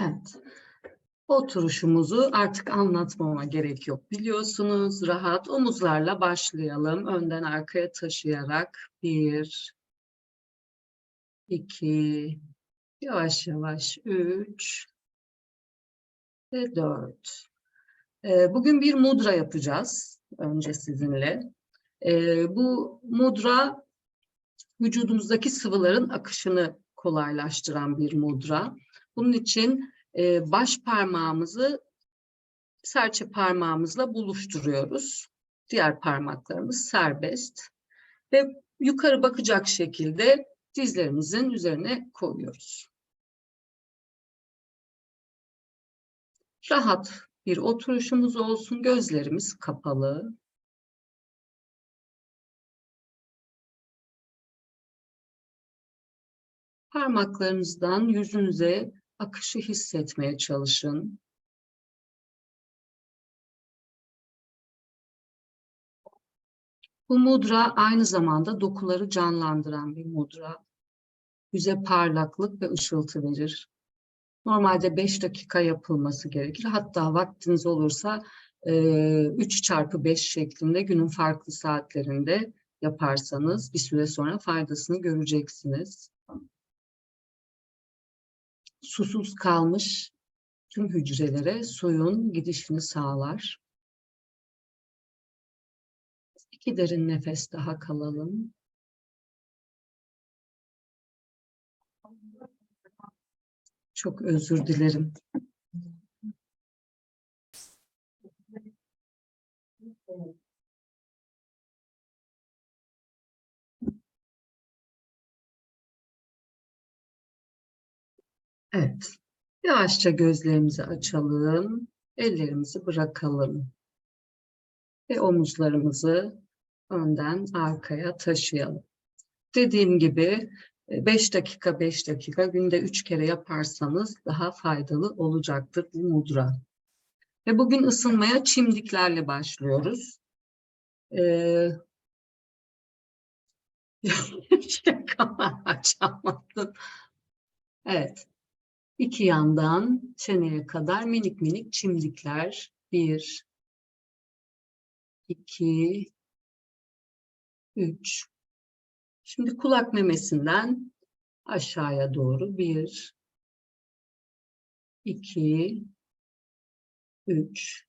Evet. Oturuşumuzu artık anlatmama gerek yok. Biliyorsunuz rahat omuzlarla başlayalım. Önden arkaya taşıyarak bir, iki, yavaş yavaş üç ve dört. Ee, Bugün bir mudra yapacağız önce sizinle. Ee, Bu mudra vücudumuzdaki sıvıların akışını kolaylaştıran bir mudra. Bunun için e, baş parmağımızı serçe parmağımızla buluşturuyoruz. Diğer parmaklarımız serbest ve yukarı bakacak şekilde dizlerimizin üzerine koyuyoruz. Rahat bir oturuşumuz olsun, gözlerimiz kapalı. Parmaklarınızdan yüzünüze akışı hissetmeye çalışın. Bu mudra aynı zamanda dokuları canlandıran bir mudra. Yüze parlaklık ve ışıltı verir. Normalde 5 dakika yapılması gerekir. Hatta vaktiniz olursa 3 çarpı 5 şeklinde günün farklı saatlerinde yaparsanız bir süre sonra faydasını göreceksiniz susuz kalmış tüm hücrelere suyun gidişini sağlar. İki derin nefes daha kalalım. Çok özür dilerim. Evet. Yavaşça gözlerimizi açalım. Ellerimizi bırakalım. Ve omuzlarımızı önden arkaya taşıyalım. Dediğim gibi 5 dakika 5 dakika günde 3 kere yaparsanız daha faydalı olacaktır bu mudra. Ve bugün ısınmaya çimdiklerle başlıyoruz. Ee, şaka açamadım. Evet. İki yandan çeneye kadar minik minik çimdikler. Bir, iki, üç. Şimdi kulak memesinden aşağıya doğru bir, iki, üç.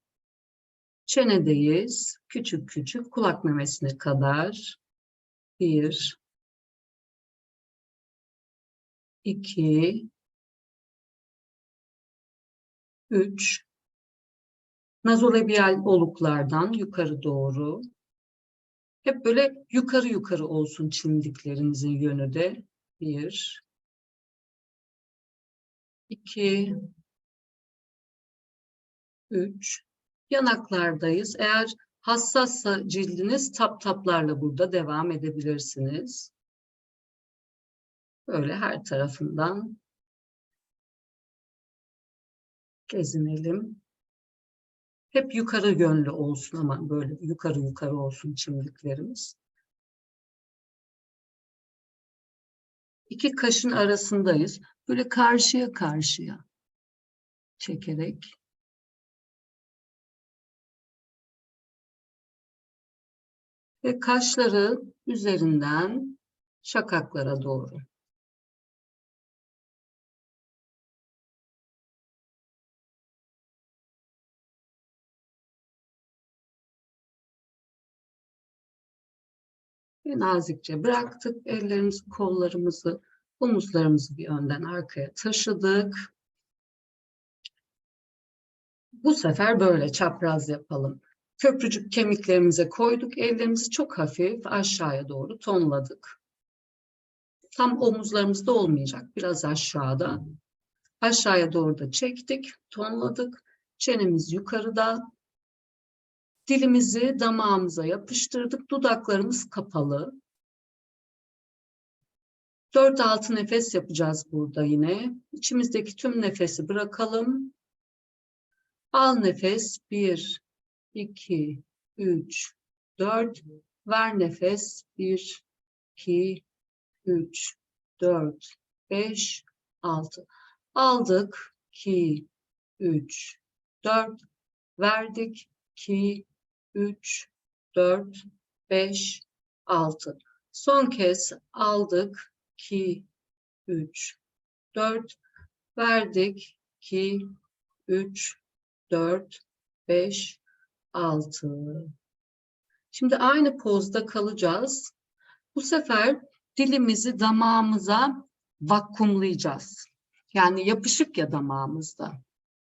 Çenedeyiz. Küçük küçük kulak memesine kadar. Bir, iki, 3 nazolabial oluklardan yukarı doğru. Hep böyle yukarı yukarı olsun çimdiklerinizin yönü de 1 2 3 yanaklardayız. Eğer hassassa cildiniz tap taplarla burada devam edebilirsiniz. Böyle her tarafından gezinelim. Hep yukarı yönlü olsun ama böyle yukarı yukarı olsun çimdiklerimiz. İki kaşın arasındayız. Böyle karşıya karşıya çekerek ve kaşları üzerinden şakaklara doğru. Ve nazikçe bıraktık. Ellerimizi, kollarımızı, omuzlarımızı bir önden arkaya taşıdık. Bu sefer böyle çapraz yapalım. Köprücük kemiklerimize koyduk. Ellerimizi çok hafif aşağıya doğru tonladık. Tam omuzlarımızda olmayacak. Biraz aşağıda. Aşağıya doğru da çektik, tonladık. Çenemiz yukarıda, Dilimizi damağımıza yapıştırdık. Dudaklarımız kapalı. Dört altı nefes yapacağız burada yine. İçimizdeki tüm nefesi bırakalım. Al nefes. Bir, iki, üç, dört. Ver nefes. Bir, iki, üç, dört, beş, altı. Aldık. 2, 3, 4. Verdik. 2, 3, 4, 5, 6. Son kez aldık. 2, 3, 4. Verdik. 2, 3, 4, 5, 6. Şimdi aynı pozda kalacağız. Bu sefer dilimizi damağımıza vakumlayacağız. Yani yapışık ya damağımızda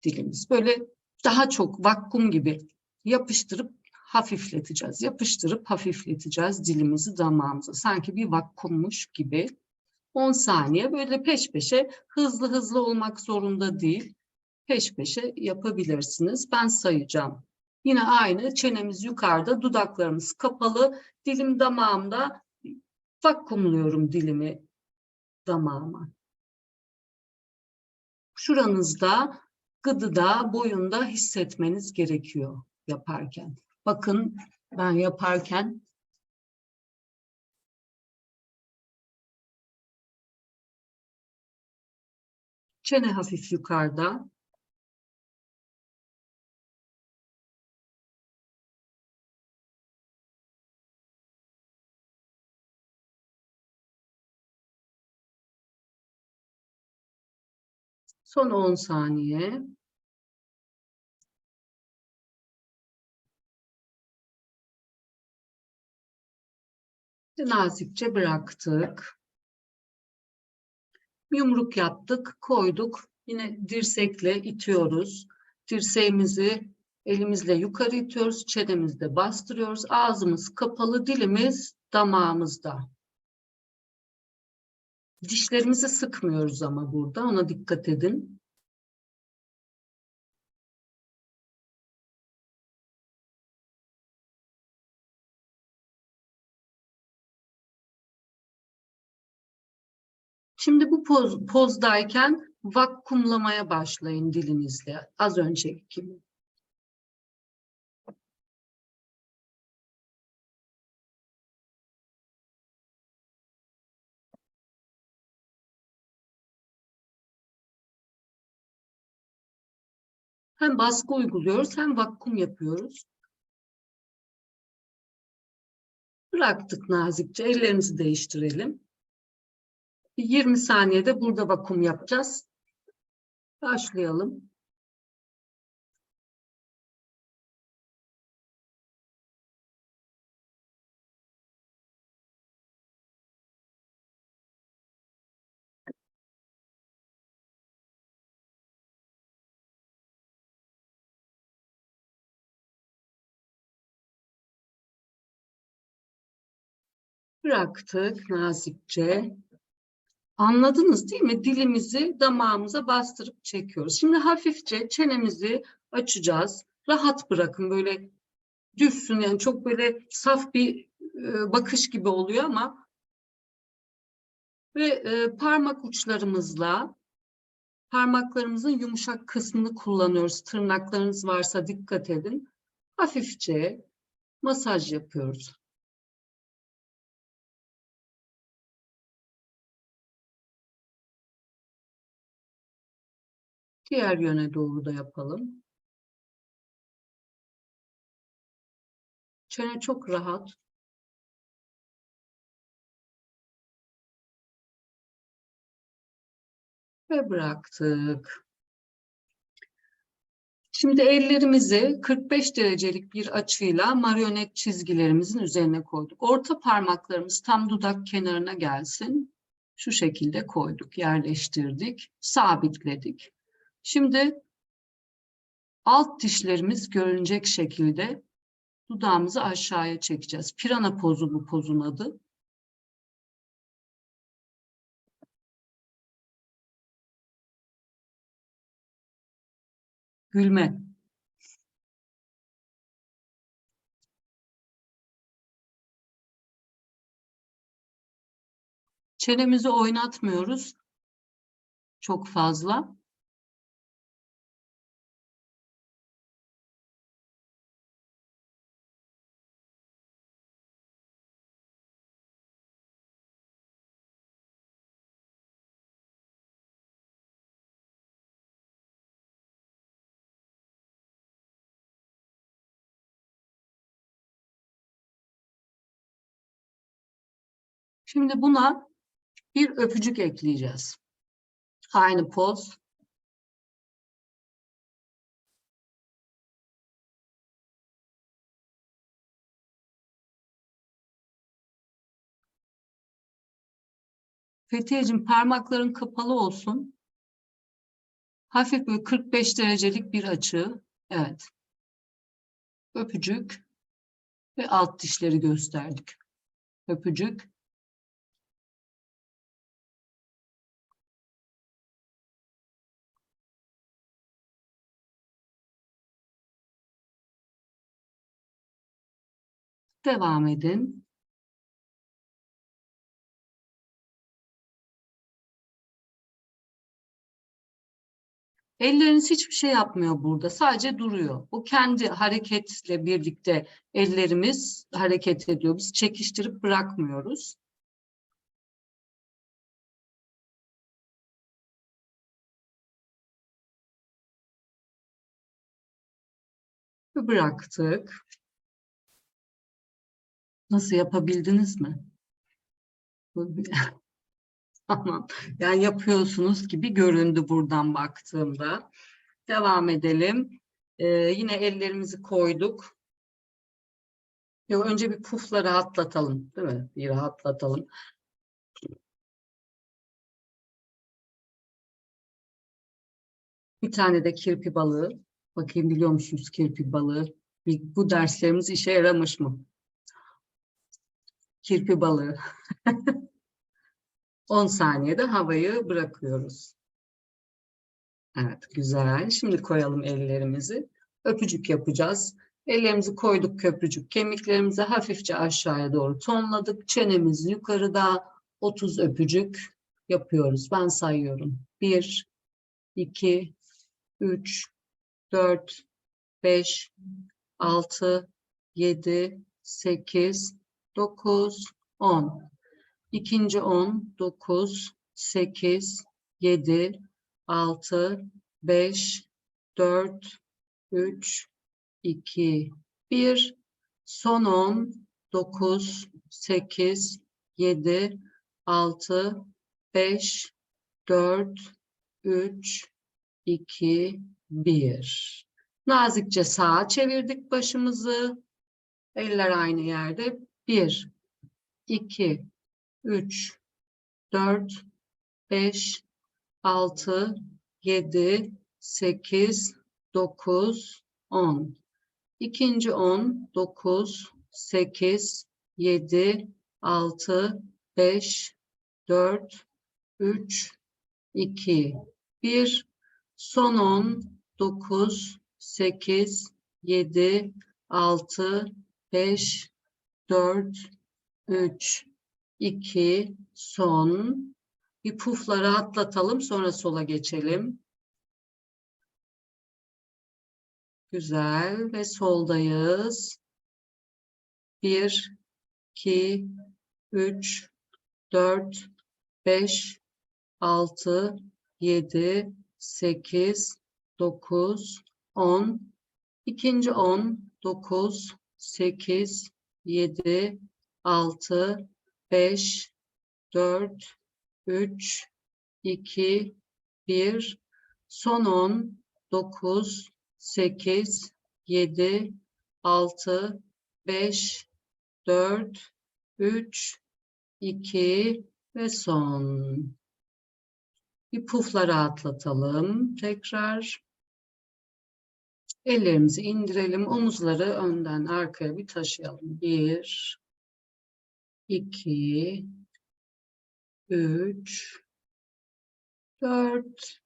dilimiz. Böyle daha çok vakum gibi yapıştırıp hafifleteceğiz. Yapıştırıp hafifleteceğiz dilimizi damağımıza. Sanki bir vakummuş gibi. 10 saniye böyle peş peşe hızlı hızlı olmak zorunda değil. Peş peşe yapabilirsiniz. Ben sayacağım. Yine aynı çenemiz yukarıda, dudaklarımız kapalı, dilim damağımda vakumluyorum dilimi damağıma. Şuranızda, gıdıda, boyunda hissetmeniz gerekiyor yaparken. Bakın ben yaparken çene hafif yukarıda, Son 10 saniye. Nazikçe bıraktık. Yumruk yaptık, koyduk. Yine dirsekle itiyoruz. Dirseğimizi elimizle yukarı itiyoruz. Çenemizde bastırıyoruz. Ağzımız kapalı, dilimiz damağımızda. Dişlerimizi sıkmıyoruz ama burada. Ona dikkat edin. Şimdi bu poz, pozdayken vakumlamaya başlayın dilinizle. Az önceki gibi. Hem baskı uyguluyoruz hem vakum yapıyoruz. Bıraktık nazikçe. Ellerimizi değiştirelim. 20 saniyede burada vakum yapacağız. Başlayalım. Bıraktık nazikçe. Anladınız değil mi? Dilimizi damağımıza bastırıp çekiyoruz. Şimdi hafifçe çenemizi açacağız. Rahat bırakın böyle düşsün yani çok böyle saf bir e, bakış gibi oluyor ama ve e, parmak uçlarımızla parmaklarımızın yumuşak kısmını kullanıyoruz. Tırnaklarınız varsa dikkat edin. Hafifçe masaj yapıyoruz. Diğer yöne doğru da yapalım. Çene çok rahat. Ve bıraktık. Şimdi ellerimizi 45 derecelik bir açıyla marionet çizgilerimizin üzerine koyduk. Orta parmaklarımız tam dudak kenarına gelsin. Şu şekilde koyduk, yerleştirdik, sabitledik. Şimdi alt dişlerimiz görünecek şekilde dudağımızı aşağıya çekeceğiz. Pirana pozu bu pozun adı. Gülme. Çenemizi oynatmıyoruz çok fazla. Şimdi buna bir öpücük ekleyeceğiz. Aynı poz. Fethiyeciğim parmakların kapalı olsun. Hafif böyle 45 derecelik bir açı. Evet. Öpücük ve alt dişleri gösterdik. Öpücük. Devam edin. Elleriniz hiçbir şey yapmıyor burada. Sadece duruyor. Bu kendi hareketle birlikte ellerimiz hareket ediyor. Biz çekiştirip bırakmıyoruz. Bıraktık. Nasıl yapabildiniz mi? Tamam. Yani yapıyorsunuz gibi göründü buradan baktığımda. Devam edelim. Ee, yine ellerimizi koyduk. Yok, önce bir pufla rahatlatalım, değil mi? Bir rahatlatalım. Bir tane de kirpi balığı. Bakayım biliyor musunuz kirpi balığı? Bu derslerimiz işe yaramış mı? Kirpi balığı. 10 saniyede havayı bırakıyoruz. Evet, güzel. Şimdi koyalım ellerimizi. Öpücük yapacağız. Ellerimizi koyduk köprücük. Kemiklerimizi hafifçe aşağıya doğru tonladık. Çenemiz yukarıda. 30 öpücük yapıyoruz. Ben sayıyorum. 1, 2, 3, 4, 5, 6, 7, 8, 9, 10. İkinci 10, 9, 8, 7, 6, 5, 4, 3, 2, 1. Son 10, 9, 8, 7, 6, 5, 4, 3, 2, 1. Nazikçe sağa çevirdik başımızı. Eller aynı yerde. 1, 2, 3, 4, 5, 6, 7, 8, 9, 10. İkinci 10, 9, 8, 7, 6, 5, 4, 3, 2, 1. Son 10, 9, 8, 7, 6, 5, 4, 3, 2, son. Bir pufla rahatlatalım sonra sola geçelim. Güzel ve soldayız. 1, 2, 3, 4, 5, 6, 7, 8, 9, 10. İkinci 10, 9, 8, 7, 6, 5, 4, 3, 2, 1. Son 10, 9, 8, 7, 6, 5, 4, 3, 2 ve son. Bir pufla rahatlatalım. Tekrar ellerimizi indirelim. Omuzları önden arkaya bir taşıyalım. Bir, iki, üç, dört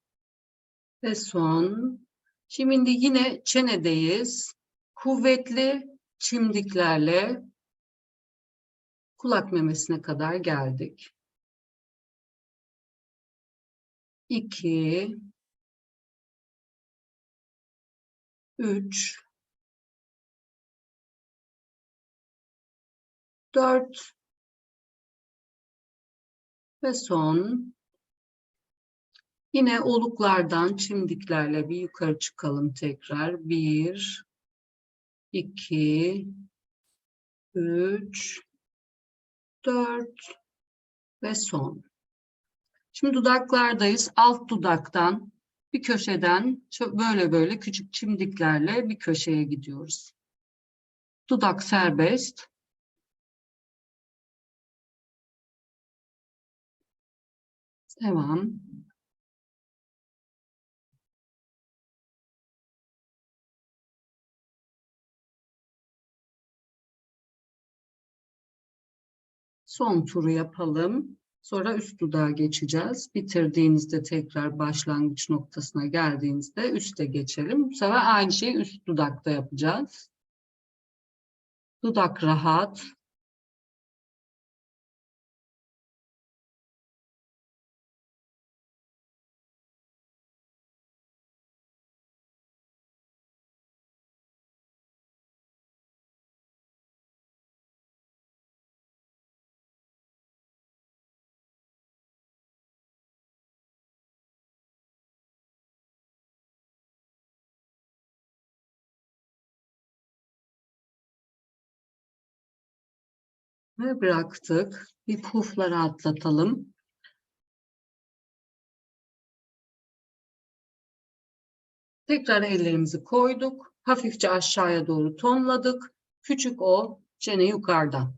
ve son. Şimdi yine çenedeyiz. Kuvvetli çimdiklerle kulak memesine kadar geldik. İki, üç, dört ve son. Yine oluklardan çimdiklerle bir yukarı çıkalım tekrar. Bir, iki, üç, dört ve son. Şimdi dudaklardayız. Alt dudaktan bir köşeden böyle böyle küçük çimdiklerle bir köşeye gidiyoruz. Dudak serbest. Devam. Son turu yapalım. Sonra üst dudağa geçeceğiz. Bitirdiğinizde tekrar başlangıç noktasına geldiğinizde üste geçelim. Bu sefer aynı şeyi üst dudakta yapacağız. Dudak rahat. Ve bıraktık. Bir pufları atlatalım. Tekrar ellerimizi koyduk. Hafifçe aşağıya doğru tonladık. Küçük o, çene yukarıda.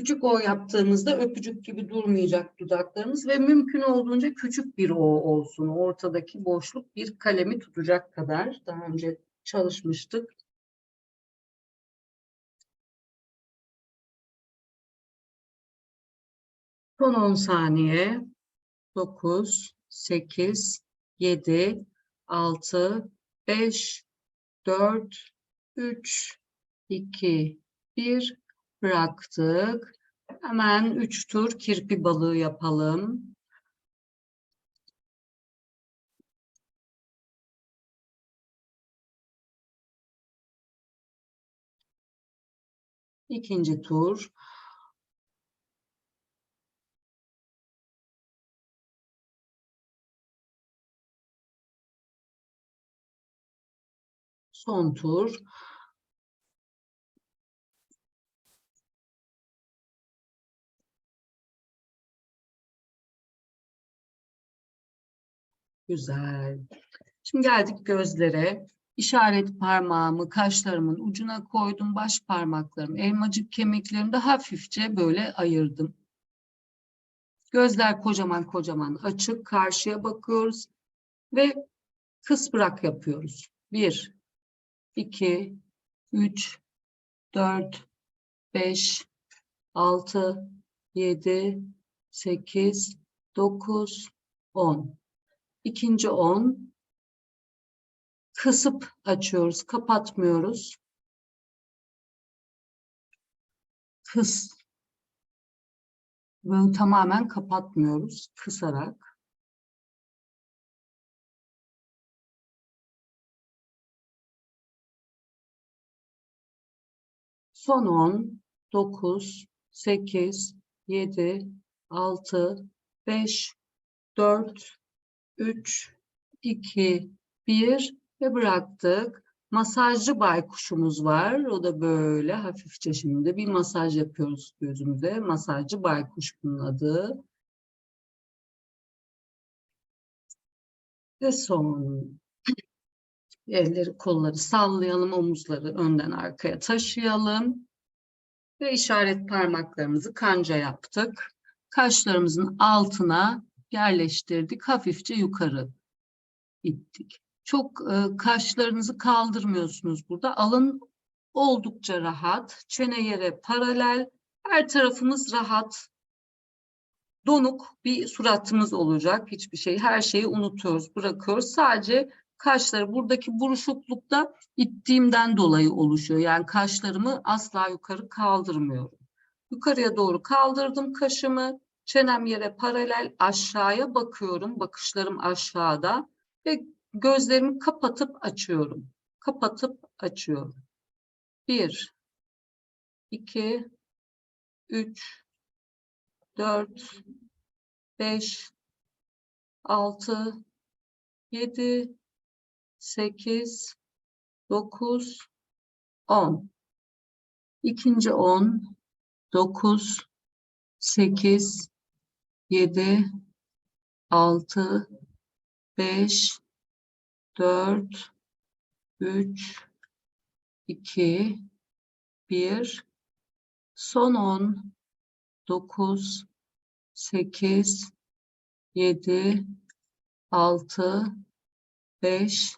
Küçük O yaptığımızda öpücük gibi durmayacak dudaklarımız ve mümkün olduğunca küçük bir O olsun. Ortadaki boşluk bir kalemi tutacak kadar. Daha önce çalışmıştık. Son 10 saniye. 9, 8, 7, 6, 5, 4, 3, 2, 1 bıraktık. Hemen 3 tur kirpi balığı yapalım. İkinci tur. Son tur. Güzel. Şimdi geldik gözlere. İşaret parmağımı kaşlarımın ucuna koydum. Baş parmaklarım, elmacık kemiklerimi de hafifçe böyle ayırdım. Gözler kocaman kocaman açık. Karşıya bakıyoruz. Ve kıs bırak yapıyoruz. Bir, iki, üç, dört, beş, altı, yedi, sekiz, dokuz, on. İkinci on. Kısıp açıyoruz, kapatmıyoruz. Kıs. Böyle tamamen kapatmıyoruz, kısarak. Son 10, 9, 8, 7, 6, 5, 4, 3, 2, 1 ve bıraktık. Masajcı baykuşumuz var. O da böyle hafifçe şimdi bir masaj yapıyoruz gözümüze. Masajcı baykuş bunun adı. Ve son. Elleri kolları sallayalım, omuzları önden arkaya taşıyalım. Ve işaret parmaklarımızı kanca yaptık. Kaşlarımızın altına yerleştirdik. Hafifçe yukarı ittik. Çok e, kaşlarınızı kaldırmıyorsunuz burada. Alın oldukça rahat. Çene yere paralel. Her tarafımız rahat. Donuk bir suratımız olacak. Hiçbir şey, her şeyi unutuyoruz, bırakıyoruz. Sadece kaşları buradaki buruşuklukta ittiğimden dolayı oluşuyor. Yani kaşlarımı asla yukarı kaldırmıyorum. Yukarıya doğru kaldırdım kaşımı. Çenem yere paralel aşağıya bakıyorum. Bakışlarım aşağıda ve gözlerimi kapatıp açıyorum. Kapatıp açıyorum. Bir, iki, üç, dört, beş, altı, yedi, sekiz, dokuz, on. İkinci on, dokuz, sekiz, yedi, altı, beş, dört, üç, iki, bir. Son on, dokuz, sekiz, yedi, altı, beş,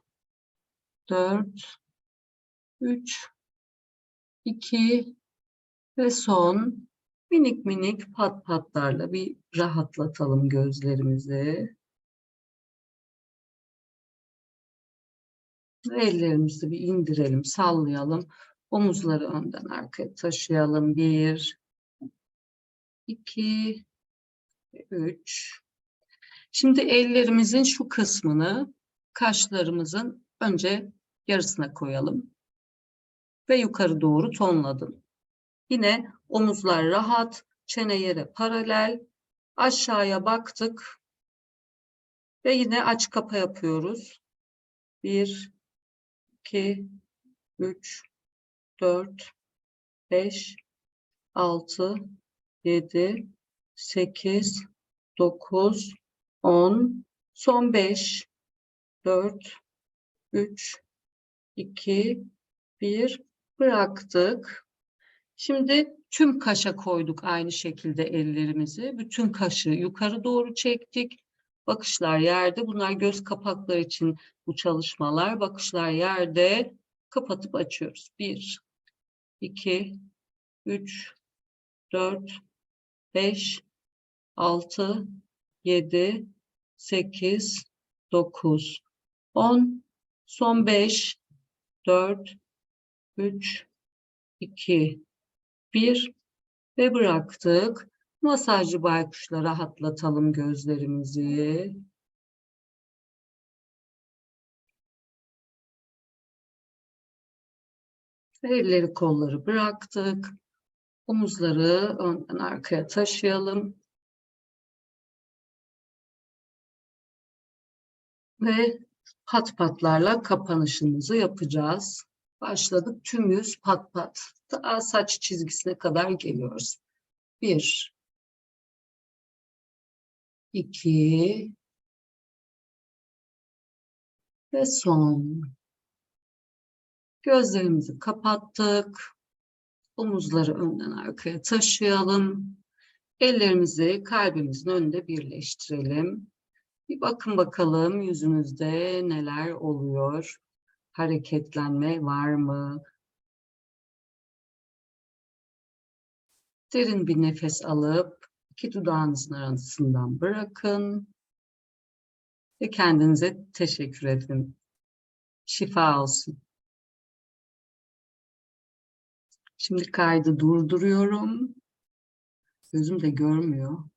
dört, üç, iki ve son minik minik pat patlarla bir rahatlatalım gözlerimizi. Ellerimizi bir indirelim, sallayalım. Omuzları önden arkaya taşıyalım. Bir, iki, üç. Şimdi ellerimizin şu kısmını kaşlarımızın önce yarısına koyalım. Ve yukarı doğru tonladım. Yine omuzlar rahat, çene yere paralel. Aşağıya baktık. Ve yine aç kapa yapıyoruz. 1, 2, 3, 4, 5, 6, 7, 8, 9, 10, son 5, 4, 3, 2, 1 bıraktık. Şimdi tüm kaşa koyduk aynı şekilde ellerimizi. Bütün kaşı yukarı doğru çektik. Bakışlar yerde. Bunlar göz kapakları için bu çalışmalar. Bakışlar yerde. Kapatıp açıyoruz. 1, 2, 3, 4, 5, 6, 7, 8, 9, 10, son 5, 4, 3, 2, 1 ve bıraktık. Masajcı baykuşla rahatlatalım gözlerimizi. Elleri kolları bıraktık. Omuzları önden arkaya taşıyalım. Ve pat patlarla kapanışımızı yapacağız. Başladık. Tüm yüz pat pat. Daha saç çizgisine kadar geliyoruz. Bir, iki ve son. Gözlerimizi kapattık. Omuzları önden arkaya taşıyalım. Ellerimizi kalbimizin önünde birleştirelim. Bir bakın bakalım yüzünüzde neler oluyor. Hareketlenme var mı? Derin bir nefes alıp iki dudağınızın arasından bırakın. Ve kendinize teşekkür edin. Şifa olsun. Şimdi kaydı durduruyorum. Gözüm de görmüyor.